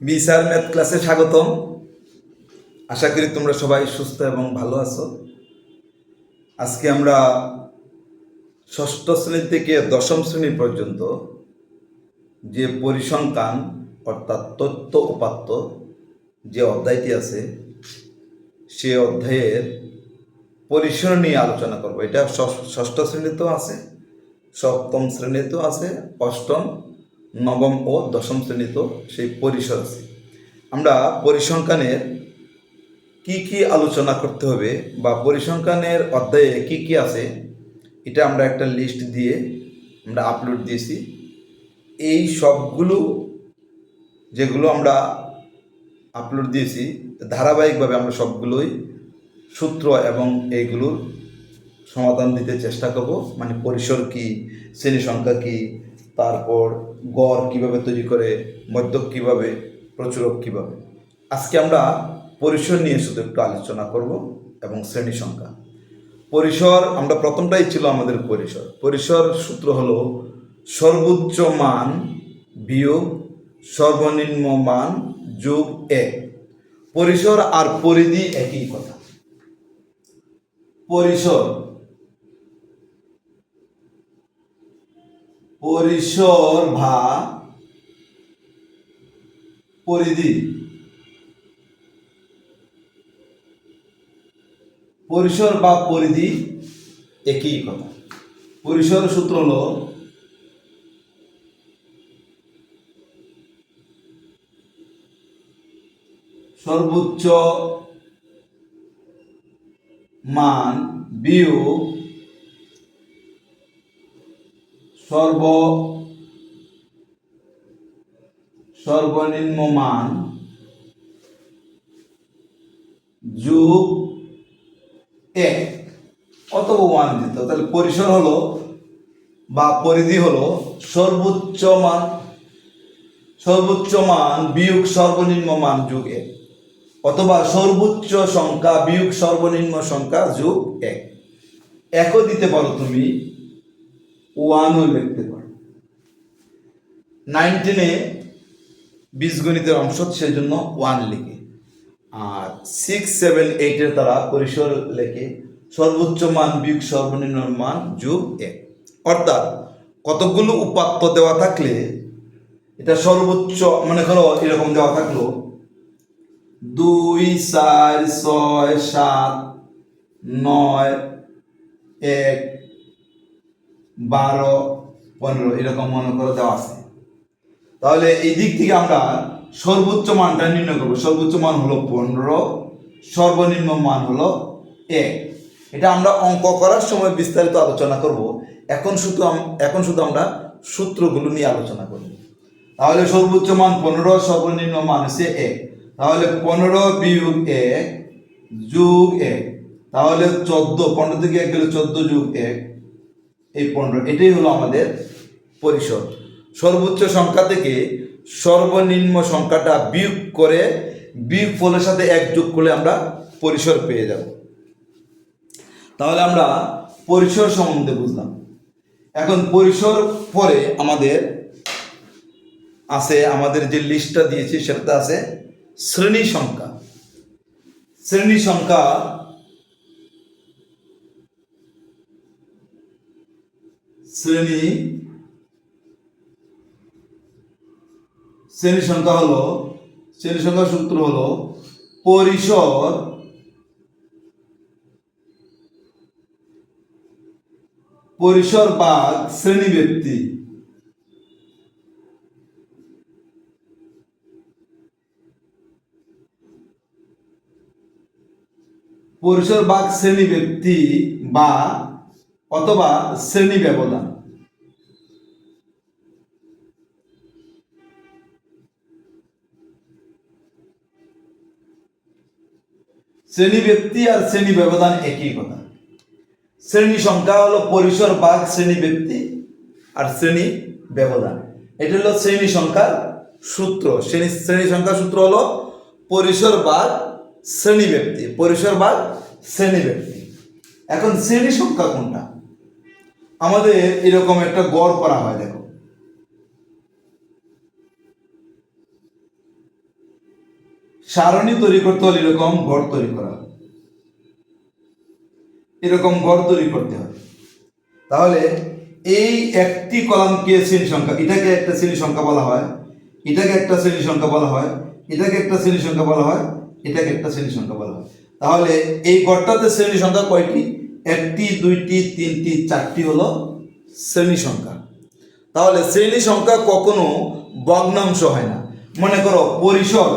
বিসার math ক্লাসে স্বাগতম। আশা করি তোমরা সবাই সুস্থ এবং ভালো আছো। আজকে আমরা ষষ্ঠ শ্রেণি থেকে দশম শ্রেণি পর্যন্ত যে পরিসংখ্যান, অর্থাৎ তথ্য উপাত্ত যে অধ্যায়টি আছে, সে অধ্যায়ের পরিসর নিয়ে আলোচনা করব। এটা ষষ্ঠ শ্রেণীতেও আছে, সপ্তম শ্রেণীতেও আছে, অষ্টম নবম ও দশম শ্রেণীতেও সেই পরিসর আছে। আমরা পরিসংখ্যানের কি কি আলোচনা করতে হবে বা পরিসংখ্যানের অধ্যায়ে কি কি আছে, এটা আমরা একটা লিস্ট দিয়ে আমরা আপলোড দিয়েছি। এই সবগুলো যেগুলো আমরা আপলোড দিয়েছি, ধারাবাহিকভাবে আমরা সবগুলোই সূত্র এবং এইগুলোর সমাধান দিতে চেষ্টা করব। মানে পরিসর কি, শ্রেণি সংখ্যা কি তারপর গড় কীভাবে তৈরি করে, মধ্যক কীভাবে, প্রচুরক কীভাবে? আজকে আমরা পরিসর নিয়ে শুধু একটু আলোচনা করব এবং শ্রেণি সংখ্যা। পরিসর, আমরা প্রথমটাই ছিল আমাদের পরিসর। পরিসর সূত্র হলো সর্বোচ্চ মান বিয়োগ সর্বনিম্ন মান যোগ এক। পরিসর আর পরিধি একই কথা। পরিসর পরিসর ভা পরিধি। পরিসর বা পরিধি একই কথা। পরিসর সূত্র হল সর্বোচ্চ মান বিয়োগ সর্ব সর্বনিম্ন মান যোগ এক। অথবা ওয়ান দিত? তাহলে পরিসর হলো বা পরিধি হলো সর্বোচ্চ মান সর্বোচ্চ মান বিয়োগ সর্বনিম্ন মান যোগ এক। অথবা সর্বোচ্চ সংখ্যা বিয়োগ সর্বনিম্ন সংখ্যা যোগ এক। একও দিতে পারো তুমি ওয়ানও লিখতে পারো। নাইনটিনে বীজগণিতের অংশ সেই জন্য ওয়ান লিখে। আর সিক্স, সেভেন, এইটের তারা পরিসর লেখে সর্বোচ্চ মান বিয়োগ সর্বনিম্ন মান যোগ এক। অর্থাৎ কতগুলো উপাত্ত দেওয়া থাকলে এটা সর্বোচ্চ, মনে করো এরকম দেওয়া থাকল দুই, চার, ছয়, সাত, নয়, এক বারো, পনেরো, এরকম মনে করে দেওয়া আছে। তাহলে এই দিক থেকে আমরা সর্বোচ্চ মানটা নির্ণয় করব। সর্বোচ্চ মান হলো পনেরো, সর্বনিম্ন মান হলো এক। এটা আমরা অঙ্ক করার সময় বিস্তারিত আলোচনা করব। এখন শুধু এখন শুধু আমরা সূত্রগুলো নিয়ে আলোচনা করব তাহলে সর্বোচ্চ মান পনেরো, সর্বনিম্ন মান হচ্ছে এক। তাহলে পনেরো বিয়োগ এক যোগ এক। তাহলে চোদ্দ, পনেরো থেকে এক গেলে চোদ্দ যোগ এক। এই পনেরো, এটাই হলো আমাদের পরিসর সর্বোচ্চ সংখ্যা থেকে সর্বনিম্ন সংখ্যাটা বিয়োগ করে বিয়োগ ফলের সাথে এক যোগ করলে আমরা পরিসর পেয়ে যাব। তাহলে আমরা পরিসর সম্বন্ধে বুঝলাম। এখন পরিসর পরে আমাদের আছে, আমাদের যে লিস্টটা দিয়েছি সেটাতে আছে শ্রেণি সংখ্যা। শ্রেণি সংখ্যা শ্রেণি শ্রেণি সংখ্যা হলো, শ্রেণি সংখ্যা সূত্র হলো পরিসর পরিসর বাদ শ্রেণি ব্যক্তি পরিসর বাদ শ্রেণি ব্যক্তি বা অথবা শ্রেণি ব্যবধান। শ্রেণি ব্যক্তি আর শ্রেণি ব্যবধান একই কথা। শ্রেণি সংখ্যা হলো পরিসর বাঘ শ্রেণি ব্যক্তি আর শ্রেণি ব্যবধান। এটা হলো শ্রেণি সংখ্যার সূত্র। শ্রেণি শ্রেণি সংখ্যার সূত্র হলো পরিসর বাঘ শ্রেণি ব্যক্তি, পরিসর বাঘ শ্রেণি ব্যক্তি। এখন শ্রেণি সংখ্যা কোনটা? আমাদের এরকম একটা গড় করা হয়, দেখো। সারণী তৈরি করতে হলে এরকম ঘর তৈরি করা। এরকম ঘর তৈরি করতে হয়। তাহলে এই একটি কলামকে শ্রেণি সংখ্যা? এটাকে একটা শ্রেণি সংখ্যা বলা হয়, এটাকে একটা শ্রেণি সংখ্যা বলা হয়, এটাকে একটা শ্রেণি সংখ্যা বলা হয়, এটাকে একটা শ্রেণি সংখ্যা বলা হয়। তাহলে এই গড়টাতে শ্রেণি সংখ্যা কয়টি? একটি, দুইটি, তিনটি, চারটি হলো শ্রেণি সংখ্যা। তাহলে শ্রেণি সংখ্যা কখনো ভগ্নাংশ হয় না। মনে করো পরিসর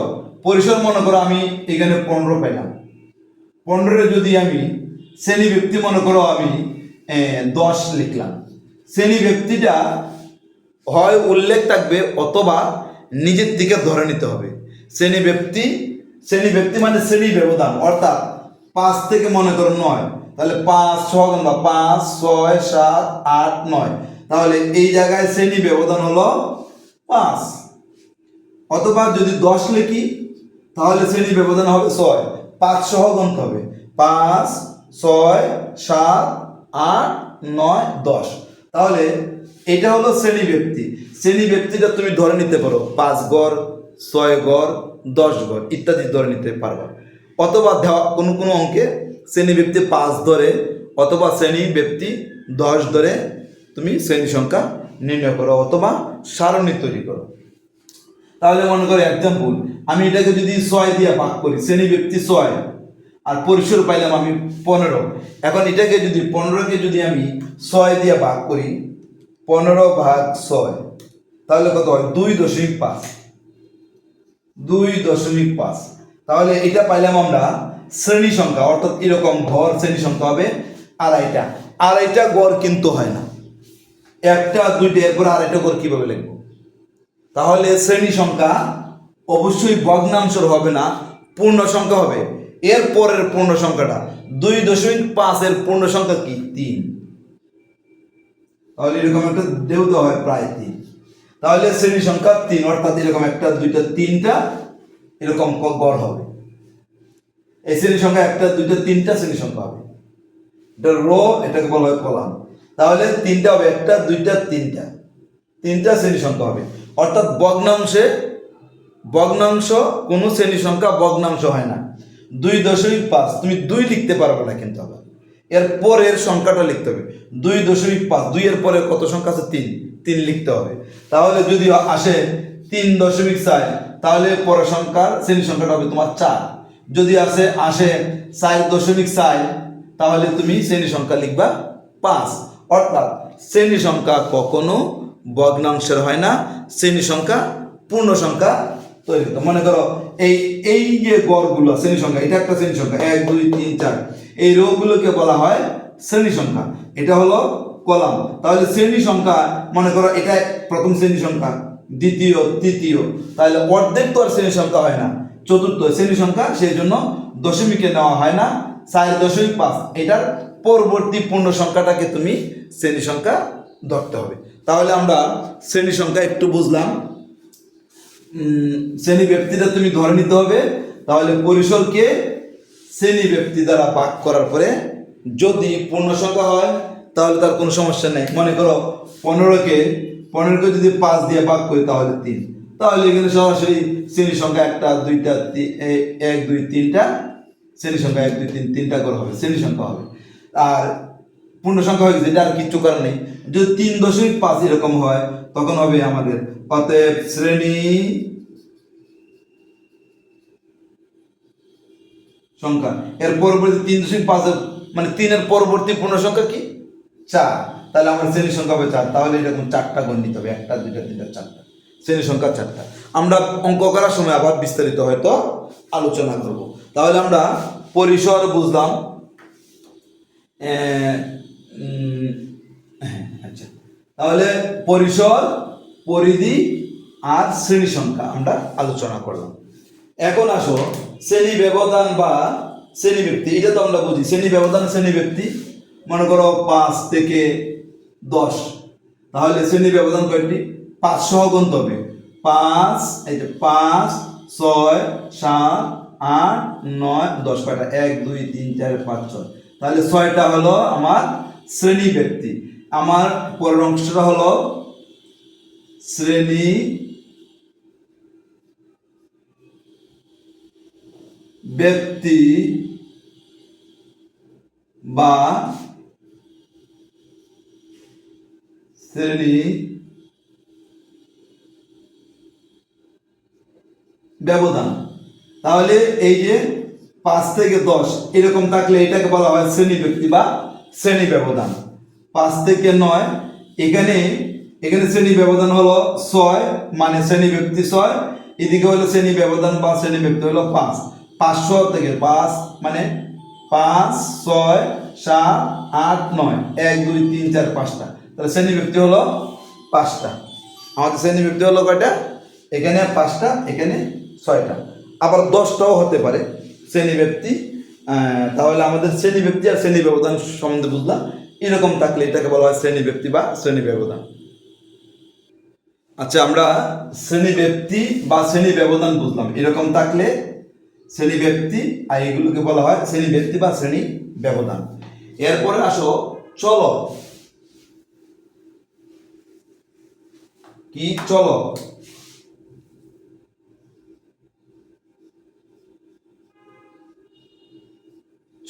পরিসর মনে করো আমি এখানে পনেরো পেলাম। পনেরো যদি আমি শ্রেণি ব্যক্তি মনে করো আমি দশ লিখলাম। শ্রেণি ব্যক্তিটা হয় উল্লেখ থাকবে অথবা নিজের দিকে ধরে নিতে হবে। শ্রেণি ব্যক্তি শ্রেণি ব্যক্তি মানে শ্রেণি ব্যবধান, অর্থাৎ পাঁচ থেকে মনে করো নয়। তাহলে পাঁচ ছয় ঘণ্টা পাঁচ, ছয়, সাত, আট, নয়। তাহলে এই জায়গায় শ্রেণি ব্যবধান হলো পাঁচ। অথবা যদি দশ লিখি, তাহলে শ্রেণি ব্যবধান হবে ছয়। পাঁচ সহ গণতে হবে। পাঁচ, ছয়, সাত, আট, নয়, দশ। তাহলে এটা হলো শ্রেণি ব্যক্তি। শ্রেণি ব্যক্তিটা তুমি ধরে নিতে পারো। পাঁচ গড়, ছয় গড়, দশ গড় ইত্যাদি ধরে নিতে পারবা। অথবা দেওয়া কোনো কোনো অঙ্কে শ্রেণি ব্যক্তি পাঁচ ধরে অথবা শ্রেণি ব্যক্তি দশ ধরে তুমি শ্রেণি সংখ্যা নির্ণয় করো অথবা সারণী তৈরি করো। তাহলে মনে করো এক্সাম্পল আমি এটাকে যদি ছয় দিয়ে ভাগ করি, শ্রেণি ব্যক্তি ছয়, আর পরিসর পাইলাম আমি পনেরো। এখন এটাকে যদি পনেরোকে যদি আমি ছয় দিয়ে ভাগ করি, পনেরো ভাগ ছয়, তাহলে কত হয়? দুই দশমিক পাঁচ। দুই দশমিক পাঁচ। তাহলে এটা পাইলাম আমরা শ্রেণি সংখ্যা, অর্থাৎ এরকম ঘর শ্রেণি সংখ্যা হবে আড়াইটা। আড়াইটা গড় কিন্তু হয় না। একটা, দুইটা, এরপর আড়াইটা গড় কীভাবে লিখব? তাহলে শ্রেণি সংখ্যা অবশ্যই ভগ্নাংশের হবে না, পূর্ণ সংখ্যা হবে। এর পরের পূর্ণ সংখ্যাটা, দুই দশমিক পাঁচের পূর্ণ সংখ্যা কি? তিন। তাহলে এরকম একটা দেউতে হয় প্রায় তিন। তাহলে শ্রেণি সংখ্যা তিন, অর্থাৎ এরকম একটা, দুইটা, তিনটা, এরকম গড় হবে। এই শ্রেণি সংখ্যা একটা, দুইটা, তিনটা শ্রেণি সংখ্যা হবে। এটা রো, এটাকে বলা হয় কলাম। তাহলে তিনটা হবে একটা, দুইটা, তিনটা। তিনটা শ্রেণি সংখ্যা হবে। অর্থাৎ ভগ্নাংশে বগ্নাংশ কোনো শ্রেণি সংখ্যা ভগ্নাংশ হয় না। দুই দশমিক পাঁচ, তুমি দুই লিখতে পারবে না কিন্তু আবার। এর পরের সংখ্যাটা লিখতে হবে। দুই দশমিক পাঁচ দুইয়ের পরে কত সংখ্যা আছে? তিন। তিন লিখতে হবে। তাহলে যদি আসে তিন দশমিক চার, তাহলে পরের সংখ্যার শ্রেণি সংখ্যাটা হবে তোমার চার। যদি আসে আসে চার দশমিক চার, তাহলে তুমি শ্রেণি সংখ্যা লিখবা পাঁচ। অর্থাৎ শ্রেণি সংখ্যা কখনো ভগ্নাংশের হয় না, শ্রেণি সংখ্যা পূর্ণ সংখ্যা তৈরি করতে মনে করো এই এই যে গড়গুলো, শ্রেণি সংখ্যা, এটা একটা শ্রেণি সংখ্যা, এক, দুই, তিন, চার। এই রোগগুলোকে বলা হয় শ্রেণি সংখ্যা। এটা হলো কলাম। তাহলে শ্রেণি সংখ্যা, মনে করো এটা প্রথম শ্রেণি সংখ্যা, দ্বিতীয়, তৃতীয়, তাহলে অর্ধেক তো আর শ্রেণি সংখ্যা হয় না। চতুর্থ শ্রেণি সংখ্যা, সেই জন্য দশমিকে নেওয়া হয় না। চার দশমিক পাঁচ, এটার পরবর্তী পূর্ণ সংখ্যাটাকে তুমি শ্রেণি সংখ্যা ধরতে হবে। তাহলে আমরা শ্রেণি সংখ্যা একটু বুঝলাম। শ্রেণি ব্যক্তিটা তুমি ধরে নিতে হবে। তাহলে পরিসরকে শ্রেণি ব্যক্তি দ্বারা ভাগ করার পরে যদি পূর্ণ সংখ্যা হয়, তাহলে তার কোনো সমস্যা নেই। মনে করো পনেরোকে পনেরোকে যদি পাঁচ দিয়ে ভাগ করি, তাহলে তিন। তাহলে এখানে সরাসরি শ্রেণি সংখ্যা একটা, দুইটা এক, দুই, তিনটা শ্রেণি সংখ্যা এক, দুই, তিন, তিনটা করে হবে শ্রেণি সংখ্যা হবে। আর পূর্ণ সংখ্যা হয়ে গেছে, এটা আর কিচ্ছু করার নেই। যদি তিন দশমিক পাঁচ এরকম হয়, তখন হবে আমাদের, অতএব শ্রেণি সংখ্যা। এর পরবর্তী তিন দশমিক পাঁচ মানে তিনের পরবর্তী পূর্ণ সংখ্যা কি? চার। তাহলে আমার শ্রেণি সংখ্যা হবে চার। তাহলে এরকম চারটা গণ নিতে হবে, একটা, দুইটা, তিনটা, চারটা। শ্রেণি সংখ্যা চারটা। আমরা অঙ্ক করার সময় আবার বিস্তারিত হয়তো আলোচনা করব। তাহলে আমরা পরিসর বুঝলাম। হ্যাঁ, আচ্ছা। তাহলে পরিসর পরিধি আর শ্রেণি সংখ্যা আমরা আলোচনা করলাম। এখন আসো শ্রেণি ব্যবধান বা শ্রেণি ব্যক্তি এটা তো আমরা বুঝি। শ্রেণি ব্যবধান শ্রেণি ব্যক্তি মনে করো পাঁচ থেকে দশ। তাহলে শ্রেণি ব্যবধান কয়টি? পাঁচ সহ গুনতে হবে। পাঁচ, এই যে পাঁচ, ছয়, সাত, আট, নয়, দশ, কয়টা? এক, দুই, তিন, চার, পাঁচ, ছয়। তাহলে ছয়টা হলো আমার শ্রেণি ব্যক্তি। আমার পরের অংশটা হলো শ্রেণি ব্যক্তি বা শ্রেণি ব্যবধান। তাহলে এই যে পাঁচ থেকে দশ, এরকম থাকলে এটাকে বলা হয় শ্রেণি ব্যক্তি বা শ্রেণি ব্যবধান। পাঁচ থেকে নয়, এখানে এখানে শ্রেণি ব্যবধান হলো ছয় মানে শ্রেণি ব্যক্তি ছয়, এদিকে হলো শ্রেণি ব্যবধান বা শ্রেণি ব্যক্তি হলো পাঁচ। পাঁচশো থেকে, পাঁচ মানে পাঁচ, ছয়, সাত, আট, নয়, এক, দুই, তিন, চার, পাঁচটা। তাহলে শ্রেণি ব্যক্তি হলো পাঁচটা। আমাদের শ্রেণি ব্যক্তি হলো কয়টা? এখানে পাঁচটা, এখানে ছয়টা। আবার দশটাও হতে পারে শ্রেণি ব্যক্তি তাহলে আমাদের শ্রেণি ব্যক্তি আর শ্রেণি ব্যবধান সম্বন্ধে বুঝলাম। এরকম থাকলে এটাকে বলা হয় শ্রেণি ব্যক্তি বা শ্রেণি ব্যবধান। আচ্ছা আমরা শ্রেণি ব্যক্তি বা শ্রেণি ব্যবধান বুঝলাম। এরকম থাকলে শ্রেণি ব্যক্তি, আর এগুলোকে বলা হয় শ্রেণি ব্যক্তি বা শ্রেণি ব্যবধান। এরপরে আসো, চলো। কি চলো?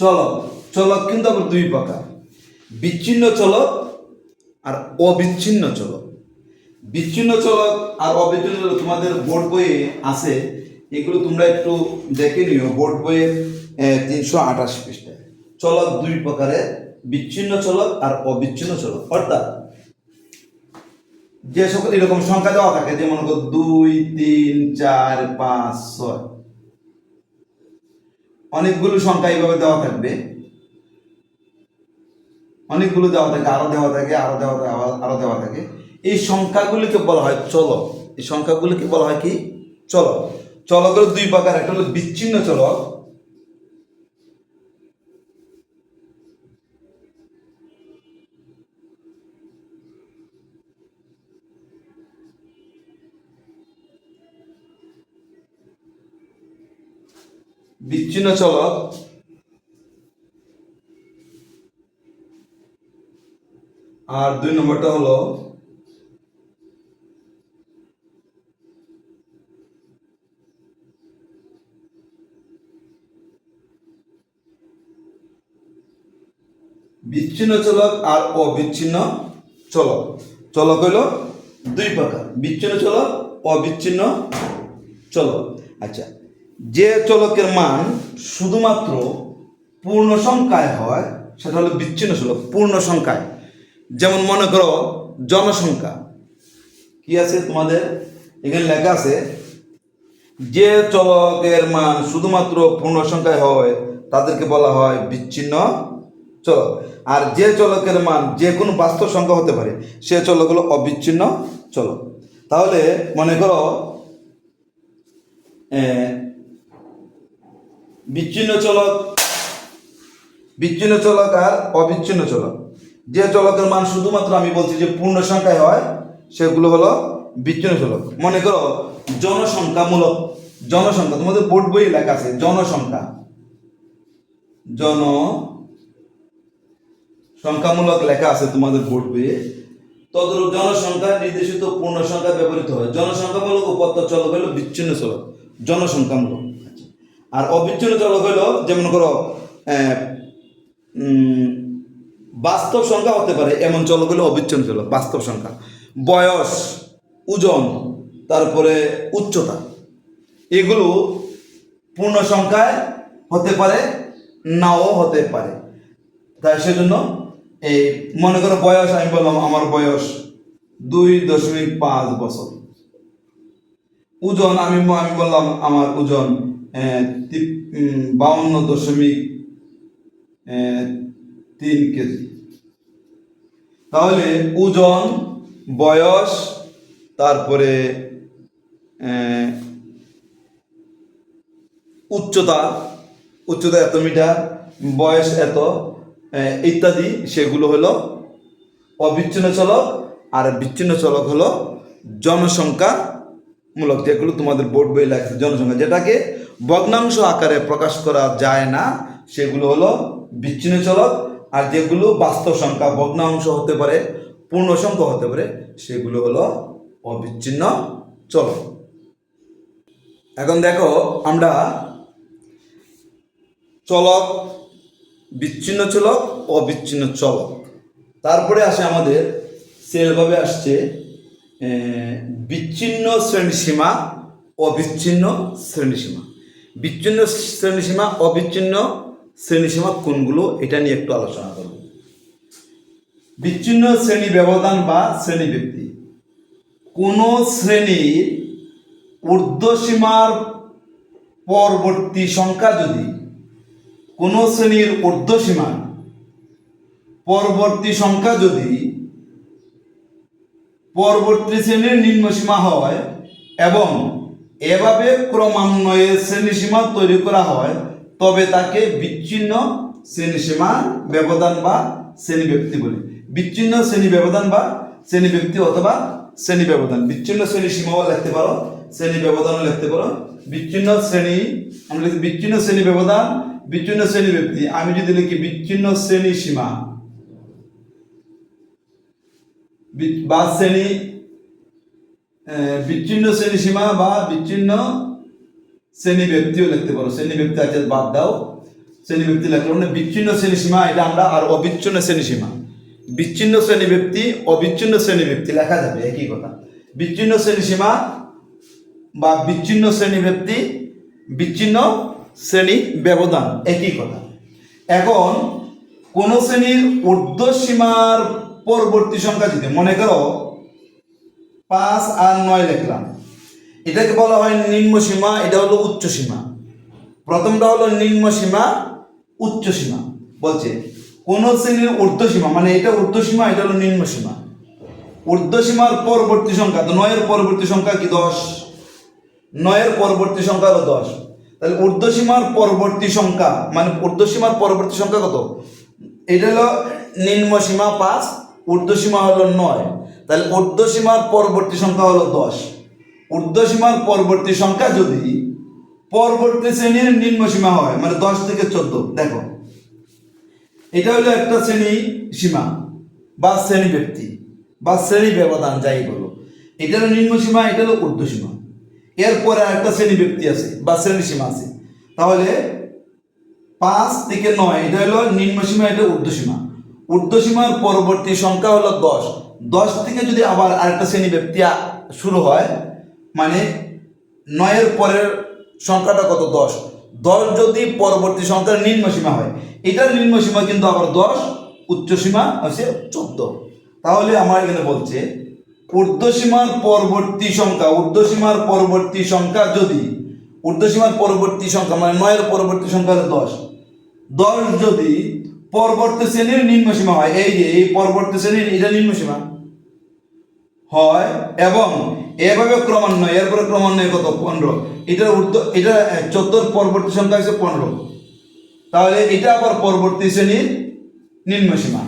চলক চলক কিন্তু আবার দুই প্রকার। বিচ্ছিন্ন চলক আর অবিচ্ছিন্ন চলক। বিচ্ছিন্ন চলক আর অবিচ্ছিন্ন চলক তোমাদের বোর্ড বইয়ে আছে, এগুলো তোমরা একটু দেখে নিও। বোর্ড বইয়ে তিনশো আঠাশ পৃষ্ঠায়। চলক দুই প্রকারের, বিচ্ছিন্ন চলক আর অবিচ্ছিন্ন চলক। অর্থাৎ যে সকল এরকম সংখ্যা দেওয়া থাকে, যেমন করো দুই, তিন, চার, পাঁচ, ছয়। অনেকগুলো সংখ্যা এইভাবে দেওয়া থাকবে। অনেকগুলো দেওয়া থাকে, আরও দেওয়া থাকে, আরও দেওয়া থাকে আরও দেওয়া থাকে। এই সংখ্যাগুলিকে বলা হয় চলক। এই সংখ্যাগুলিকে বলা হয় কি? চলক। চলকের দুই প্রকার, একটা হলো বিচ্ছিন্ন চলক বিচ্ছিন্ন চলক। আর দুই নম্বরটা হলো বিচ্ছিন্ন চলক আর অবিচ্ছিন্ন চলক। চলক হইল দুই প্রকার। বিচ্ছিন্ন চলক, অবিচ্ছিন্ন চলক। আচ্ছা যে চলকের মান শুধুমাত্র পূর্ণ সংখ্যায় হয়, সেটা হলো বিচ্ছিন্ন চলক, পূর্ণ সংখ্যায়। যেমন মনে করো জনসংখ্যা। কি আছে তোমাদের? এখানে লেখা আছে, যে চলকের মান শুধুমাত্র পূর্ণ সংখ্যায় হয়, তাদেরকে বলা হয় বিচ্ছিন্ন চলক। আর যে চলকের মান যে কোনো বাস্তব সংখ্যা হতে পারে, সে চলক হলো অবিচ্ছিন্ন চলক। তাহলে মনে করো বিচ্ছিন্ন চলক। বিচ্ছিন্ন চলক আর অবিচ্ছিন্ন চলক। যে চলকের মান শুধুমাত্র আমি বলছি যে পূর্ণ সংখ্যায় হয়, সেগুলো হলো বিচ্ছিন্ন চলক। মনে করো জনসংখ্যামূলক জনসংখ্যা, তোমাদের বোর্ড বই লেখা আছে, জনসংখ্যা। জন সংখ্যামূলক লেখা আছে তোমাদের বোর্ড বইয়ে। তদ্রূপ জনসংখ্যা নির্দেশিত পূর্ণ সংখ্যা ব্যবহৃত হয়। জনসংখ্যামূলক উপাত্ত চলক হলো বিচ্ছিন্ন চলক। জনসংখ্যামূলক আর অবিচ্ছিন্ন চলক হলো যেমন করো বাস্তব সংখ্যা হতে পারে, এমন চলক হলো অবিচ্ছিন্ন চলক বাস্তব সংখ্যা। বয়স, ওজন, তারপরে উচ্চতা। এগুলো পূর্ণ সংখ্যায় হতে পারে, নাও হতে পারে। তাই সেজন্য এই মনে করো বয়স, আমি বললাম আমার বয়স দুই দশমিক পাঁচ বছর। ওজন, আমি আমি বললাম আমার ওজন বাউন্ন দশমিক তিন কেজি। তাহলে ওজন, বয়স, তারপরে উচ্চতা উচ্চতা এত মিটার, বয়স এত ইত্যাদি, সেগুলো হলো অবিচ্ছিন্ন চলক, আর বিচ্ছিন্ন চলক হলো জনসংখ্যা মূলক যেগুলো তোমাদের বোর্ড বই লাগছে জনসংখ্যা, যেটাকে ভগ্নাংশ আকারে প্রকাশ করা যায় না। সেগুলো হলো বিচ্ছিন্ন চলক আর যেগুলো বাস্তব সংখ্যা, ভগ্নাংশ হতে পারে, পূর্ণ সংখ্যা হতে পারে, সেগুলো হলো অবিচ্ছিন্ন চলক। এখন দেখো আমরা চলক, বিচ্ছিন্ন চলক, অবিচ্ছিন্ন চলক। তারপরে আসে আমাদের সেলভাবে আসছে বিচ্ছিন্ন শ্রেণীসীমা, অবিচ্ছিন্ন শ্রেণীসীমা। বিচ্ছিন্ন শ্রেণীসীমা, অবিচ্ছিন্ন শ্রেণীসীমা কোনগুলো? এটা নিয়ে একটু আলোচনা করব। বিচ্ছিন্ন শ্রেণি ব্যবধান বা শ্রেণি ব্যক্তি কোন শ্রেণির ঊর্ধ্বসীমার পরবর্তী সংখ্যা যদি কোন শ্রেণির ঊর্ধ্বসীমার পরবর্তী সংখ্যা যদি পরবর্তী শ্রেণির নিম্নসীমা হয় এবং এভাবে ক্রমান্বয়ে শ্রেণীসীমা তৈরি করা হয়, তবে তাকে বিচ্ছিন্ন শ্রেণীসীমা ব্যবধান বা শ্রেণি ব্যক্তি বলে। বিচ্ছিন্ন শ্রেণি ব্যবধান বা শ্রেণি ব্যক্তি অথবা শ্রেণি ব্যবধান। বিচ্ছিন্ন শ্রেণি সীমাও লিখতে পারো, শ্রেণি ব্যবধানও লিখতে পারো। বিচ্ছিন্ন শ্রেণি আমরা লিখি বিচ্ছিন্ন শ্রেণি ব্যবধান, বিচ্ছিন্ন শ্রেণি ব্যক্তি। আমি যদি লিখি বিচ্ছিন্ন শ্রেণি সীমা বি- শ্রেণি বিচ্ছিন্ন শ্রেণি সীমা বা বিচ্ছিন্ন শ্রেণি ব্যক্তিও লিখতে পারো। শ্রেণি ব্যক্তি আছে, বাদ দাও। শ্রেণি ব্যক্তি লিখলো মানে বিচ্ছিন্ন শ্রেণি সীমা, এটা আমরা আর অবিচ্ছিন্ন শ্রেণি সীমা। বিচ্ছিন্ন শ্রেণি ব্যক্তি, অবিচ্ছিন্ন শ্রেণি ব্যক্তি, লেখা যাবে, একই কথা। বিচ্ছিন্ন শ্রেণি সীমা বা বিচ্ছিন্ন শ্রেণি ব্যক্তি, বিচ্ছিন্ন শ্রেণি ব্যবধান, একই কথা। এখন, কোন শ্রেণির ঊর্ধ্ব সীমার পরবর্তী সংখ্যা যদি, মনে করো পাঁচ আর নয় লিখলাম। এটাকে বলা হয় নিম্ন সীমা, এটা হলো উচ্চ সীমা। প্রথমটা হলো নিম্ন সীমা, উচ্চ সীমা। বলছে, কোন শ্রেণির ঊর্ধ্ব সীমা মানে এটা ঊর্ধ্ব সীমা, এটা হলো নিম্ন সীমা। ঊর্ধ্ব সীমার পরবর্তী সংখ্যা, তো নয়ের পরবর্তী সংখ্যা কি দশ? নয়ের পরবর্তী সংখ্যা হলো দশ। তাহলে ঊর্ধ্ব সীমার পরবর্তী সংখ্যা মানে ঊর্ধ্ব সীমার পরবর্তী সংখ্যা কত? এটা হলো নিম্ন সীমা পাঁচ ঊর্ধ্ব সীমা হলো নয়। তাহলে ঊর্ধ্ব সীমার পরবর্তী সংখ্যা হলো দশ। ঊর্ধ্ব সীমার পরবর্তী সংখ্যা যদি পরবর্তী শ্রেণির নিম্ন সীমা হয় মানে দশ থেকে চোদ্দ, দেখো। এটা হলো একটা শ্রেণি সীমা বা শ্রেণি ব্যক্তি বা শ্রেণি ব্যবধান, যাই বলো। এটা হলো নিম্ন সীমা, এটা হলো ঊর্ধ্বসীমা। এরপরে একটা শ্রেণি ব্যক্তি আছে বা শ্রেণি সীমা আছে। তাহলে পাঁচ থেকে নয়, এটা হলো নিম্ন সীমা, এটা ঊর্ধ্ব সীমা ঊর্ধ্ব সীমার পরবর্তী সংখ্যা হলো দশ। দশ থেকে যদি আবার আরেকটা শ্রেণি ব্যক্তি শুরু হয় মানে নয়ের পরের সংখ্যাটা কত? দশ। দশ যদি পরবর্তী সংখ্যার নিম্ন সীমা হয়, এটার নিম্ন সীমা কিন্তু আবার দশ উচ্চ সীমা হচ্ছে চোদ্দ। তাহলে আমার এখানে বলছে, ঊর্ধ্বসীমার পরবর্তী সংখ্যা, ঊর্ধ্বসীমার পরবর্তী সংখ্যা যদি, ঊর্ধ্বসীমার পরবর্তী সংখ্যা মানে নয়ের পরবর্তী সংখ্যা হলো দশ। দশ যদি পরবর্তী শ্রেণির নিম্ন সীমা হয়। এই যে, এই পরবর্তী শ্রেণির এটা নিম্ন সীমা। হয় এবং এভাবে ক্রমান্বয়ে, এরপরে ক্রমান্বয়ে কত? পনেরো। এটার ঊর্ধ্ব এটা চোদ্দোর পরবর্তী সংখ্যা হচ্ছে পনেরো। তাহলে এটা আবার পরবর্তী শ্রেণির নিম্ন সীমা।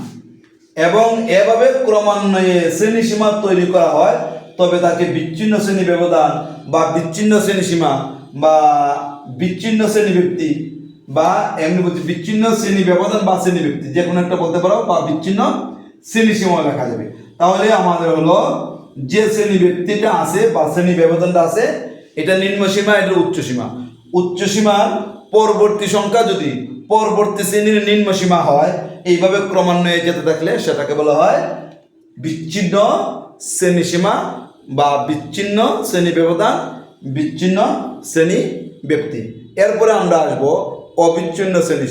এবং এভাবে ক্রমান্বয়ে শ্রেণি সীমা তৈরি করা হয়, তবে তাকে বিচ্ছিন্ন শ্রেণি ব্যবধান বা বিচ্ছিন্ন শ্রেণি সীমা বা বিচ্ছিন্ন শ্রেণি ব্যক্তি বা এমনি বলছি বিচ্ছিন্ন শ্রেণি ব্যবধান বা শ্রেণি ব্যক্তি, যে কোনো একটা বলতে পারো, বা বিচ্ছিন্ন শ্রেণি সীমা লেখা যাবে। তাহলে আমাদের হলো যে শ্রেণি ব্যক্তিটা আছে বা শ্রেণি ব্যবধানটা আছে, এটা নিম্ন সীমা, এটা উচ্চ সীমা। উচ্চ সীমার পরবর্তী সংখ্যা যদি পরবর্তী শ্রেণির নিম্ন সীমা হয়, এইভাবে ক্রমান্বয়ে যেতে থাকলে সেটাকে বলা হয় বিচ্ছিন্ন শ্রেণি সীমা বা বিচ্ছিন্ন শ্রেণি ব্যবধান, বিচ্ছিন্ন শ্রেণি ব্যক্তি। এরপরে আমরা আসব অবিচ্ছিন্ন শ্রেণি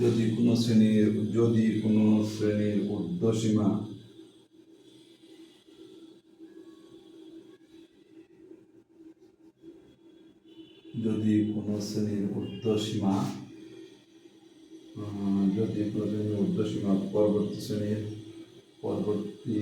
যদি কোনো শ্রেণির, যদি কোনো শ্রেণির ঊর্ধ্বসীমা যদি কোনো শ্রেণির ঊর্ধ্বসীমা যদি কোনো শ্রেণির ঊর্ধ্বসীমা পরবর্তী শ্রেণির, পরবর্তী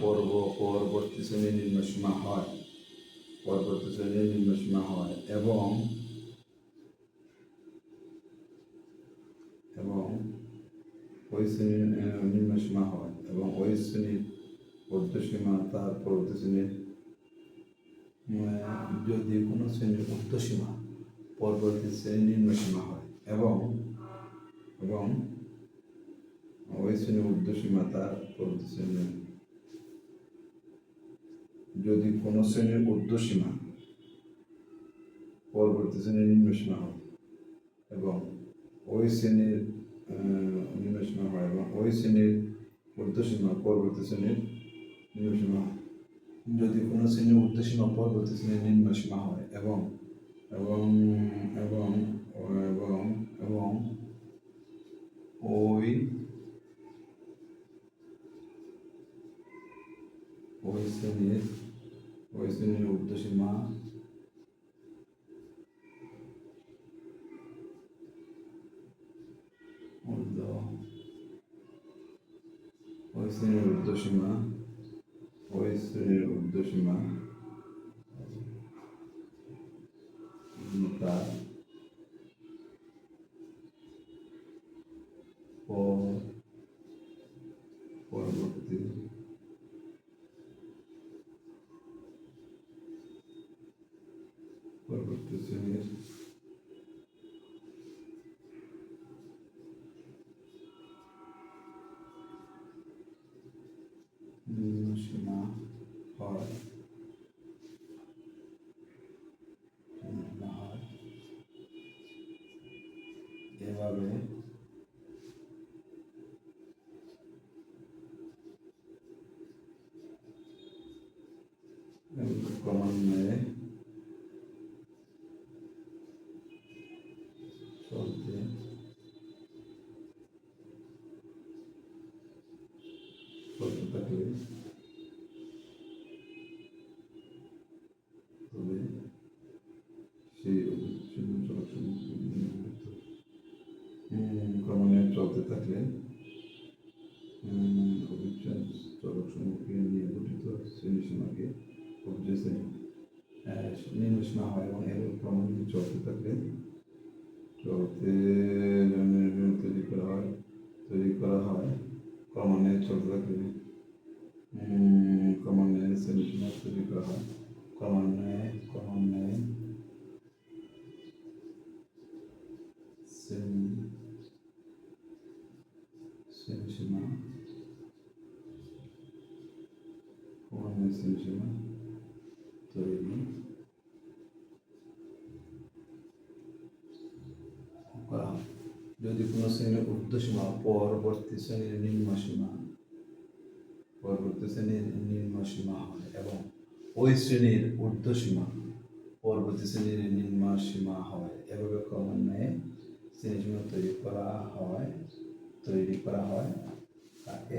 পর্ব পরবর্তী শ্রেণির নিম্ন সীমা হয়। পরবর্তী শ্রেণির নিম্ন সীমা হয় এবং এবং ওই শ্রেণির আহ, নিম্ন সীমা হয় এবং ওই শ্রেণির ঊর্ধ্বসীমা তার পরবর্তী শ্রেণির যদি কোনো শ্রেণির ঊর্ধ্বসীমা পরবর্তী শ্রেণির নিম্ন সীমা হয় এবং এবং ওই শ্রেণির ঊর্ধ্বসীমা তার পরবর্তী শ্রেণির যদি কোনো শ্রেণির ঊর্ধ্বসীমা পরবর্তী শ্রেণির নিম্নসীমা হয় এবং ওই শ্রেণির নিম্নসীমা হয় এবং ওই শ্রেণির ঊর্ধ্বসীমা পরবর্তী শ্রেণির নিম্নসীমা হয়। যদি কোনো শ্রেণির ঊর্ধ্বসীমা পরবর্তী শ্রেণির নিম্নসীমা হয় এবং এবং এবং এবং এবং ওই ওই শ্রেণির ঊর্ধ্বসীমা ঊর্ধ্ব ওই শ্রেণির ঊর্ধ্বসীমা ওই শ্রেণির ঊর্ধ্বসীমা তার এভাবে ক্রমান্বয়ে যদি কোনো শ্রেণির ঊর্ধ্বসীমা পরবর্তী শ্রেণির নিম্ন সীমা পরবর্তী শ্রেণির নিম্ন সীমা হয় এবং ওই শ্রেণির ঊর্ধ্বসীমা পরবর্তী শ্রেণির নিম্ন সীমা হয় এভাবে ক্রমান্বয়ে শ্রেণি সীমা তৈরি করা হয় তৈরি করা হয় তাকে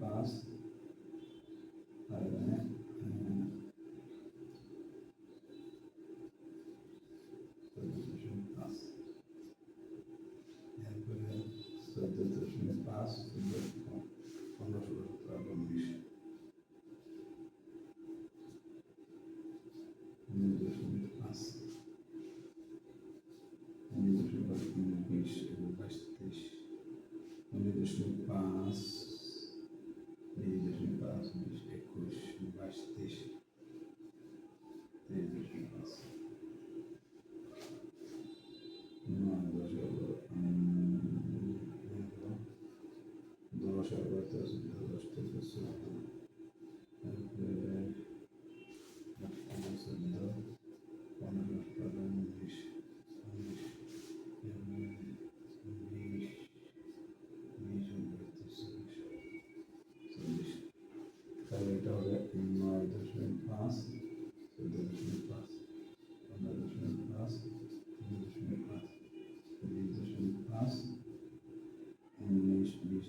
paz. সর্বত্র দৃষ্টিতে তাহলে এটা হবে নয় দশমিক পাঁচ চোদ্দ দশমিক পাঁচ পনেরো দশমিক পাঁচ তিন দশমিক পাঁচ বিশ দশমিক পাঁচ উনিশ বিশ